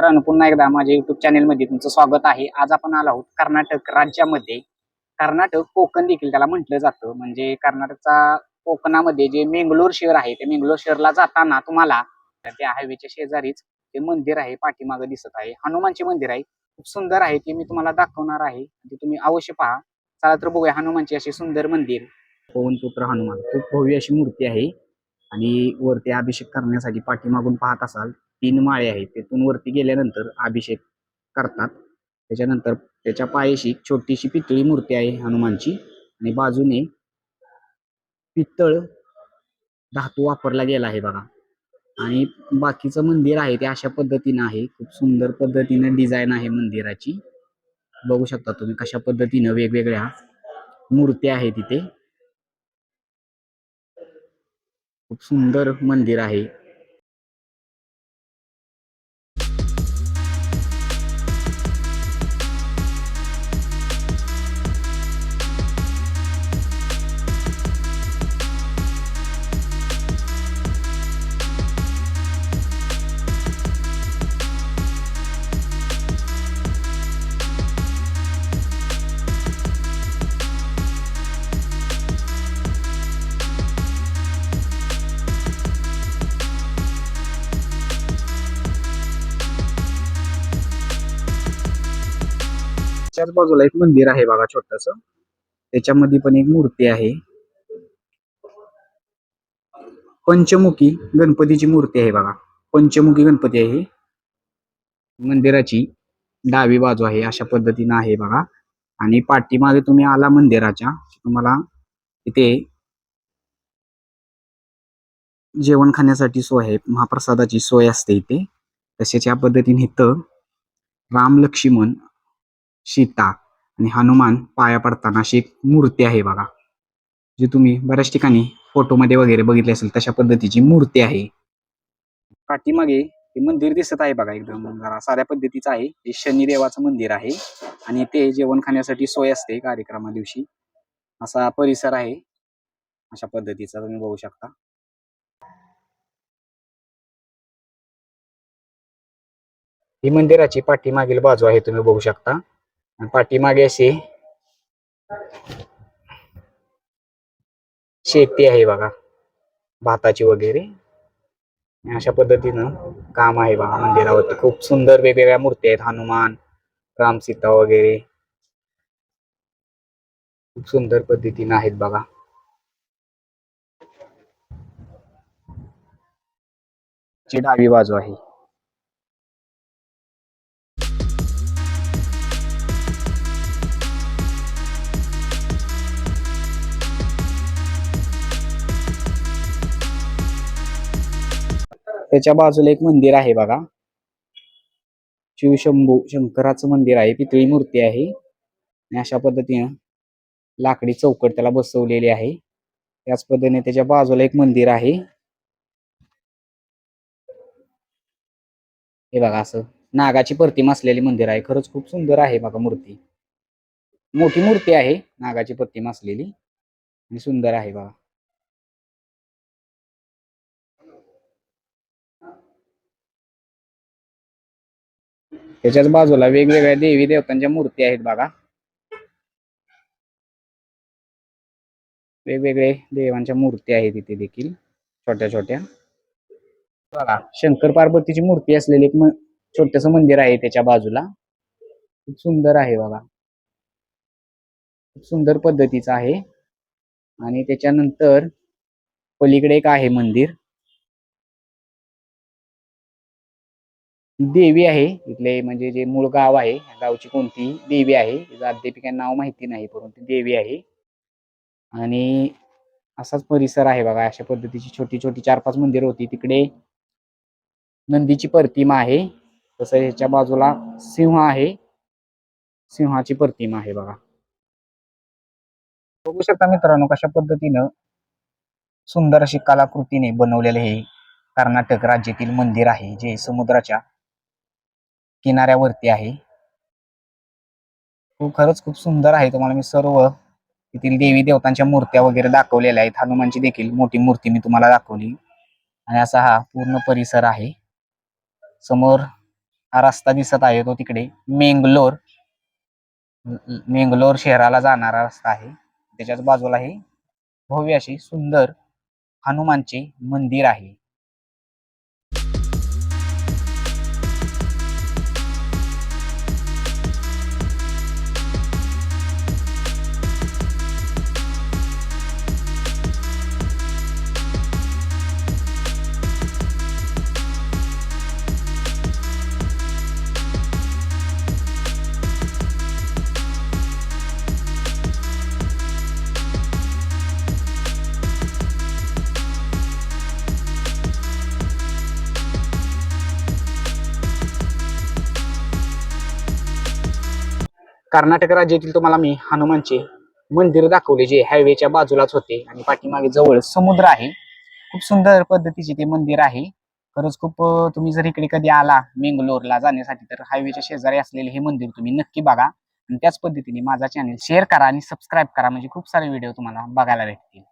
मित्रांनो पुन्हा एकदा माझ्या युट्यूब चॅनेलमध्ये तुमचं स्वागत आहे. आज आपण आलो आहोत कर्नाटक राज्यामध्ये. कर्नाटक कोकण देखील त्याला म्हटलं जातं. म्हणजे कर्नाटकचा कोकणामध्ये जे मेंगलोर शहर आहे ते मेंगलोर शहरला जाताना तुम्हाला त्या हायवेच्या शेजारीच ते मंदिर आहे पाठीमागं दिसत आहे. हनुमानचे मंदिर आहे. खूप सुंदर आहे ते मी तुम्हाला दाखवणार आहे. ते तुम्ही अवश्य पहा. चला तर बघूया हनुमानचे असे सुंदर मंदिर. पवनपुत्र हनुमान. खूप भव्य अशी मूर्ती आहे. आणि वरती अभिषेक करण्यासाठी पाठीमागून पाहत असाल तीन माळे आहेत तिथून वरती गेल्यानंतर अभिषेक करतात. त्याच्यानंतर त्याच्या पायाशी एक छोटीशी पितळी मूर्ती आहे हनुमानची आणि बाजूने पितळ धातू वापरला गेला आहे बघा. आणि बाकीचं मंदिर आहे ते अशा पद्धतीनं आहे. खूप सुंदर पद्धतीनं डिझाईन आहे मंदिराची. बघू शकता तुम्ही कशा पद्धतीनं वेगवेगळ्या मूर्त्या आहेत तिथे. खूप सुंदर मंदिर आहे. त्याच बाजूला एक मंदिर आहे बघा छोटस. त्याच्यामध्ये पण एक मूर्ती आहे. पंचमुखी गणपतीची मूर्ती आहे बघा. पंचमुखी गणपती आहे मंदिराची डावी बाजू आहे अशा पद्धतीनं आहे बघा. आणि पाठीमागे तुम्ही आला मंदिराच्या तुम्हाला इथे जेवण खाण्यासाठी सोय आहे महाप्रसादाची सोय असते इथे. तसेच या पद्धतीने इथं राम लक्ष्मण सीता आणि हनुमान पाया पडताना अशी एक मूर्ती आहे बघा. जी तुम्ही बऱ्याच ठिकाणी फोटोमध्ये वगैरे बघितली असेल तशा पद्धतीची मूर्ती आहे. पाठीमागे हे मंदिर दिसत आहे बघा एकदम जरा साऱ्या पद्धतीचं आहे. हे शनिदेवाचं मंदिर आहे आणि ते जेवण खाण्यासाठी सोय असते कार्यक्रमा दिवशी. असा परिसर आहे. अशा पद्धतीचा तुम्ही बघू शकता. ही मंदिराची पाठीमागील बाजू आहे तुम्ही बघू शकता. पाठीमागे अशी शेती आहे बघा भाताची वगैरे. अशा पद्धतीनं काम आहे बघा मंदिरावरती. खूप सुंदर वेगवेगळ्या मूर्ती आहेत हनुमान राम सीता वगैरे. खूप सुंदर पद्धतीनं आहेत बघा. ची डावी बाजू आहे. त्याच्या बाजूला एक मंदिर आहे बघा. शिवशंभू शंकराचं मंदिर आहे. पितळी मूर्ती आहे. आणि अशा पद्धतीनं लाकडी चौकट त्याला बसवलेली आहे. त्याच पद्धतीने त्याच्या बाजूला एक मंदिर आहे. हे बघा असं. नागाची प्रतिमा असलेली मंदिर आहे. खरंच खूप सुंदर आहे बघा मूर्ती. मोठी मूर्ती आहे. नागाची प्रतिमा असलेली. आणि सुंदर आहे बघा. त्याच्याच बाजूला वेगवेगळ्या देवी देवतांच्या मूर्ती आहेत बघा. वेगवेगळे देवांच्या मूर्ती आहेत इथे देखील छोट्या छोट्या. बघा शंकर पार्वतीची मूर्ती असलेली एक छोटस मंदिर आहे त्याच्या बाजूला. खूप सुंदर आहे बघा. खूप सुंदर पद्धतीचं आहे. आणि त्याच्यानंतर पलीकडे एक आहे मंदिर. देवी आहे. इथले म्हणजे जे मूळ गाव आहे या गावची कोणती देवी आहे तिचं अद्याप नाव माहिती नाही परंतु देवी आहे. आणि असाच परिसर आहे बघा अशा पद्धतीची छोटी छोटी चार पाच मंदिर होती. तिकडे नंदीची प्रतिमा आहे. तसं ह्याच्या बाजूला सिंह आहे. सिंहाची प्रतिमा आहे बघा. बघू शकता मित्रांनो कशा पद्धतीनं सुंदर अशी कलाकृतीने बनवलेले हे कर्नाटक राज्यातील मंदिर आहे जे समुद्राच्या किनाऱ्यावरती आहे. खूप खरंच खूप सुंदर आहे. तुम्हाला मी सर्व तेथील देवी देवतांच्या मूर्त्या वगैरे दाखवलेल्या आहेत. हनुमानची देखील मोठी मूर्ती मी तुम्हाला दाखवली. आणि असा हा पूर्ण परिसर आहे. समोर हा रस्ता दिसत आहे तो तिकडे मेंगलोर. मेंगलोर शहराला जाणारा रस्ता आहे. त्याच्याच बाजूला हे भव्य अशी सुंदर हनुमानचे मंदिर आहे. कर्नाटक राज्यातील तुम्हाला मी हनुमानचे मंदिर दाखवले जे हायवेच्या बाजूलाच होते आणि पाठीमागे जवळ समुद्र आहे. खूप सुंदर पद्धतीचे ते मंदिर आहे. खरंच खूप तुम्ही जर इकडे कधी आला मेंगलोरला जाण्यासाठी तर हायवेच्या शेजारी असलेले हे मंदिर तुम्ही नक्की बघा. आणि त्याच पद्धतीने माझा चॅनल शेअर करा आणि सबस्क्राईब करा. म्हणजे खूप सारे व्हिडिओ तुम्हाला बघायला भेटतील.